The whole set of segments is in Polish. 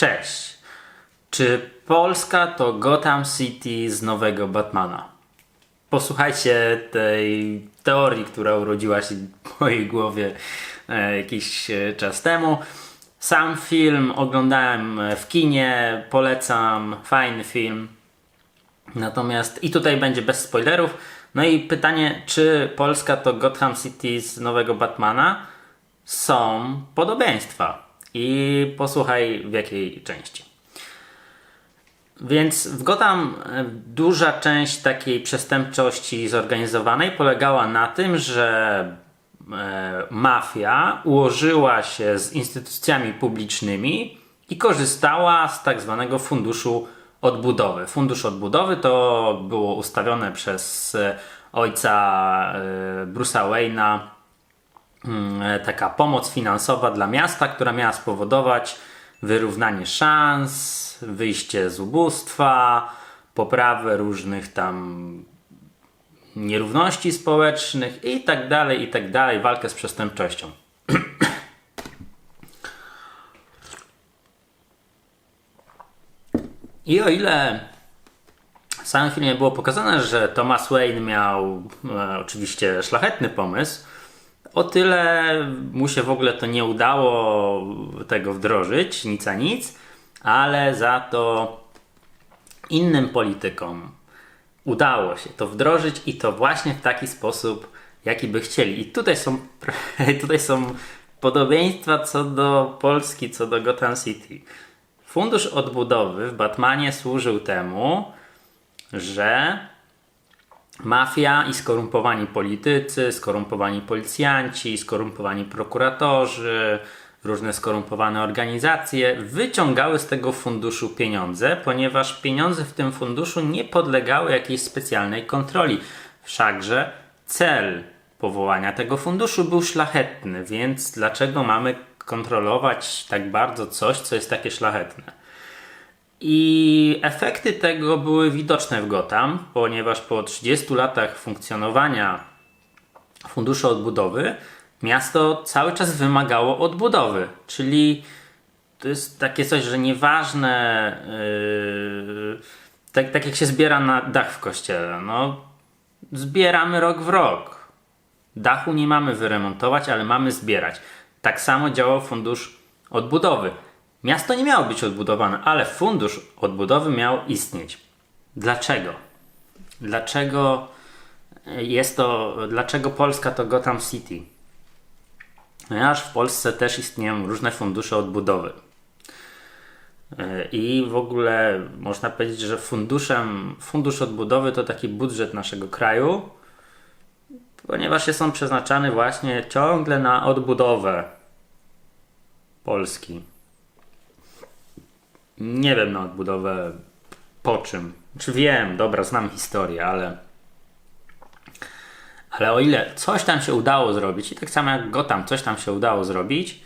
Cześć. Czy Polska to Gotham City z nowego Batmana? Posłuchajcie tej teorii, która urodziła się w mojej głowie e, jakiś e, czas temu. Sam film oglądałem w kinie, polecam, fajny film. Natomiast i tutaj będzie bez spoilerów. No i pytanie, czy Polska to Gotham City z nowego Batmana? Są podobieństwa. I posłuchaj w jakiej części. Więc w Gotham e, duża część takiej przestępczości zorganizowanej polegała na tym, że e, mafia ułożyła się z instytucjami publicznymi i korzystała z tak zwanego funduszu odbudowy. Fundusz odbudowy to było ustawione przez e, ojca Bruce'a Wayne'a taka pomoc finansowa dla miasta, która miała spowodować wyrównanie szans, wyjście z ubóstwa, poprawę różnych tam nierówności społecznych i tak dalej, i tak dalej, walkę z przestępczością. I o ile w samym filmie było pokazane, że Thomas Wayne miał e, oczywiście szlachetny pomysł, o tyle mu się w ogóle to nie udało tego wdrożyć, nic a nic, ale za to innym politykom udało się to wdrożyć i to właśnie w taki sposób, jaki by chcieli. I tutaj są, tutaj są podobieństwa co do Polski, co do Gotham City. Fundusz odbudowy w Batmanie służył temu, że mafia i skorumpowani politycy, skorumpowani policjanci, skorumpowani prokuratorzy, różne skorumpowane organizacje wyciągały z tego funduszu pieniądze, ponieważ pieniądze w tym funduszu nie podlegały jakiejś specjalnej kontroli. Wszakże cel powołania tego funduszu był szlachetny, więc dlaczego mamy kontrolować tak bardzo coś, co jest takie szlachetne? I efekty tego były widoczne w Gotham, ponieważ po 30 latach funkcjonowania funduszu odbudowy miasto cały czas wymagało odbudowy. Czyli to jest takie coś, że nieważne, yy, tak, tak jak się zbiera na dach w kościele, no zbieramy rok w rok. Dachu nie mamy wyremontować, ale mamy zbierać. Tak samo działał fundusz odbudowy. Miasto nie miało być odbudowane, ale fundusz odbudowy miał istnieć. Dlaczego? Dlaczego jest to, dlaczego Polska to Gotham City? Ponieważ w Polsce też istnieją różne fundusze odbudowy. I w ogóle można powiedzieć, że funduszem, fundusz odbudowy to taki budżet naszego kraju, ponieważ jest on przeznaczany właśnie ciągle na odbudowę Polski. Nie wiem na odbudowę po czym. Czy wiem, dobra, znam historię, ale. Ale o ile coś tam się udało zrobić, i tak samo jak go tam coś tam się udało zrobić,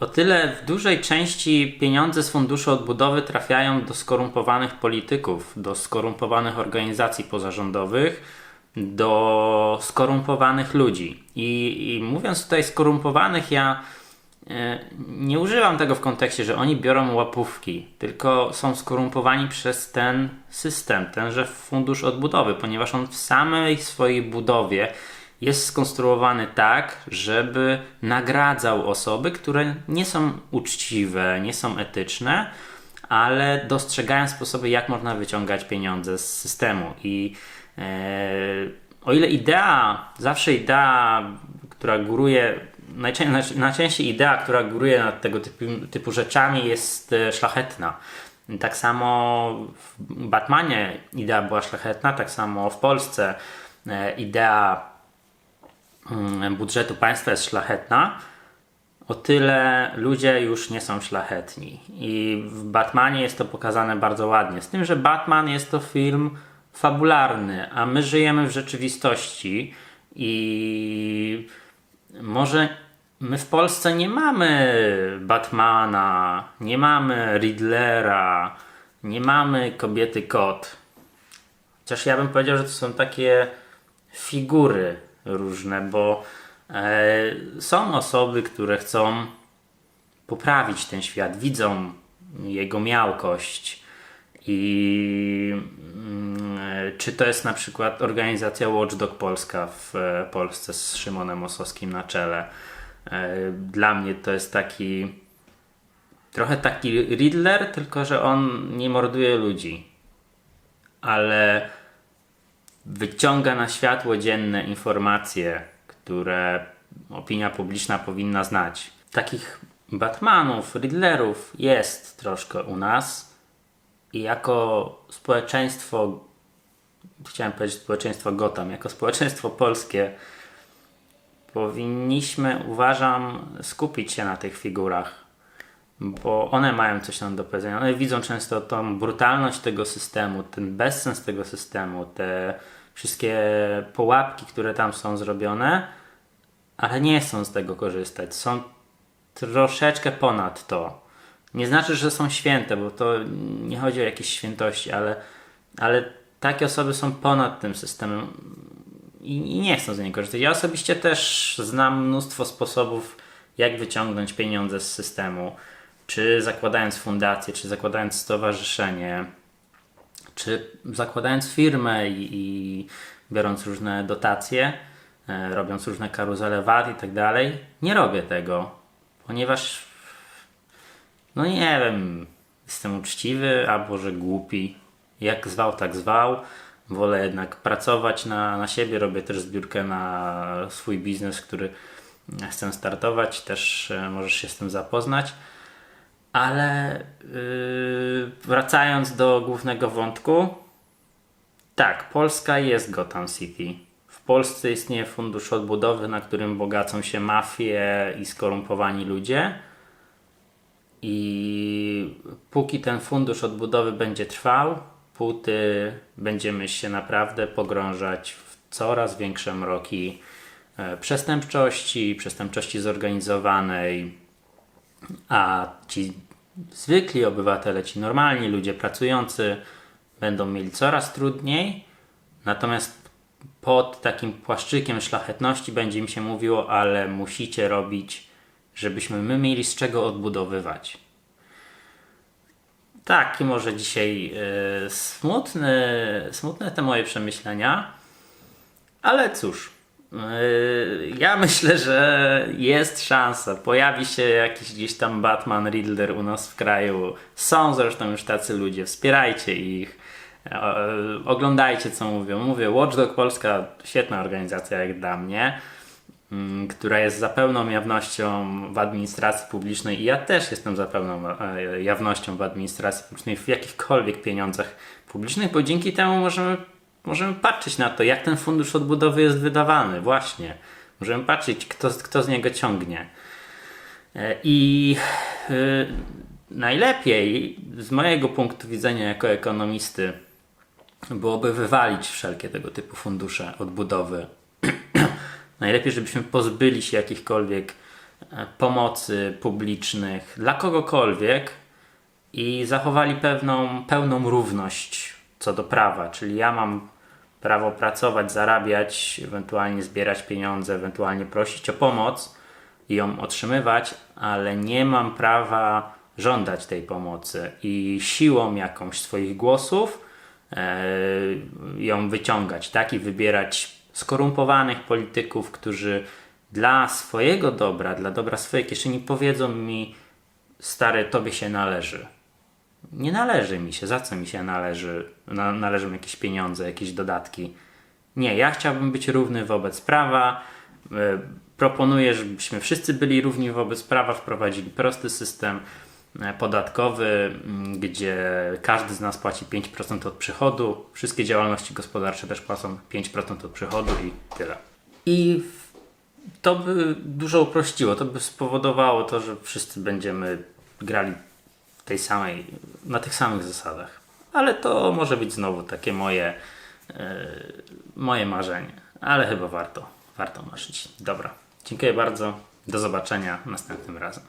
o tyle w dużej części pieniądze z funduszu odbudowy trafiają do skorumpowanych polityków, do skorumpowanych organizacji pozarządowych, do skorumpowanych ludzi. I, i mówiąc tutaj skorumpowanych, ja nie używam tego w kontekście, że oni biorą łapówki, tylko są skorumpowani przez ten system, tenże fundusz odbudowy, ponieważ on w samej swojej budowie jest skonstruowany tak, żeby nagradzał osoby, które nie są uczciwe, nie są etyczne, ale dostrzegają sposoby, jak można wyciągać pieniądze z systemu. I e, o ile idea, zawsze idea, która góruje najczęściej, idea, która góruje nad tego typu, typu rzeczami jest e, szlachetna. Tak samo w Batmanie idea była szlachetna, tak samo w Polsce e, idea mm, budżetu państwa jest szlachetna. O tyle ludzie już nie są szlachetni. I w Batmanie jest to pokazane bardzo ładnie. Z tym, że Batman jest to film fabularny, a my żyjemy w rzeczywistości i może my w Polsce nie mamy Batmana, nie mamy Riddlera, nie mamy kobiety kot. Chociaż ja bym powiedział, że to są takie figury różne, bo e, są osoby, które chcą poprawić ten świat, widzą jego miałkość i mm, czy to jest na przykład organizacja Watchdog Polska w e, Polsce z Szymonem Osowskim na czele. E, Dla mnie to jest taki trochę taki Riddler, tylko że on nie morduje ludzi, ale wyciąga na światło dzienne informacje, które opinia publiczna powinna znać. Takich Batmanów, Riddlerów jest troszkę u nas i jako społeczeństwo, chciałem powiedzieć społeczeństwo Gotham, jako społeczeństwo polskie powinniśmy, uważam, skupić się na tych figurach, bo one mają coś nam do powiedzenia. One widzą często tą brutalność tego systemu, ten bezsens tego systemu, te wszystkie pułapki, które tam są zrobione, ale nie chcą z tego korzystać. Są troszeczkę ponad to. Nie znaczy, że są święte, bo to nie chodzi o jakieś świętości, ale, ale takie osoby są ponad tym systemem i, nie chcą z niego korzystać. Ja osobiście też znam mnóstwo sposobów, jak wyciągnąć pieniądze z systemu. Czy zakładając fundację, czy zakładając stowarzyszenie, czy zakładając firmę i, i biorąc różne dotacje, e, robiąc różne karuzele VAT i tak dalej. Nie robię tego, ponieważ no nie wiem, jestem uczciwy albo że głupi. Jak zwał, tak zwał. Wolę jednak pracować na, na siebie. Robię też zbiórkę na swój biznes, który chcę startować. Też e, możesz się z tym zapoznać. Ale yy, wracając do głównego wątku, tak, Polska jest Gotham City. W Polsce istnieje fundusz odbudowy, na którym bogacą się mafie i skorumpowani ludzie. I póki ten fundusz odbudowy będzie trwał, póty będziemy się naprawdę pogrążać w coraz większe mroki e, przestępczości, przestępczości zorganizowanej, a ci zwykli obywatele, ci normalni ludzie pracujący będą mieli coraz trudniej, natomiast pod takim płaszczykiem szlachetności będzie im się mówiło, ale musicie robić, żebyśmy my mieli z czego odbudowywać. Taki może dzisiaj e, smutny, smutne te moje przemyślenia, ale cóż, e, ja myślę, że jest szansa. Pojawi się jakiś gdzieś tam Batman Riddler u nas w kraju. Są zresztą już tacy ludzie, wspierajcie ich. E, Oglądajcie co mówią. Mówię, Watchdog Polska świetna organizacja jak dla mnie, która jest za pełną jawnością w administracji publicznej i ja też jestem za pełną e, jawnością w administracji publicznej w jakichkolwiek pieniądzach publicznych, bo dzięki temu możemy, możemy patrzeć na to, jak ten fundusz odbudowy jest wydawany. Właśnie. Możemy patrzeć, kto, kto z niego ciągnie. E, I y, najlepiej z mojego punktu widzenia jako ekonomisty byłoby wywalić wszelkie tego typu fundusze odbudowy. Najlepiej, żebyśmy pozbyli się jakichkolwiek e, pomocy publicznych dla kogokolwiek i zachowali pewną, pełną równość co do prawa. Czyli ja mam prawo pracować, zarabiać, ewentualnie zbierać pieniądze, ewentualnie prosić o pomoc i ją otrzymywać, ale nie mam prawa żądać tej pomocy i siłą jakąś swoich głosów e, ją wyciągać, tak? I wybierać skorumpowanych polityków, którzy dla swojego dobra, dla dobra swojej kieszeni powiedzą mi, stary, tobie się należy. Nie należy mi się, za co mi się należy, na, należą jakieś pieniądze, jakieś dodatki. Nie, ja chciałbym być równy wobec prawa. E, Proponuję, żebyśmy wszyscy byli równi wobec prawa, wprowadzili prosty system podatkowy, m, gdzie każdy z nas płaci 5% od przychodu. Wszystkie działalności gospodarcze też płacą 5% od przychodu i tyle. I to by dużo uprościło, to by spowodowało to, że wszyscy będziemy grali tej samej, na tych samych zasadach. Ale to może być znowu takie moje, e, moje marzenie. Ale chyba warto, warto marzyć. Dobra, dziękuję bardzo. Do zobaczenia następnym razem.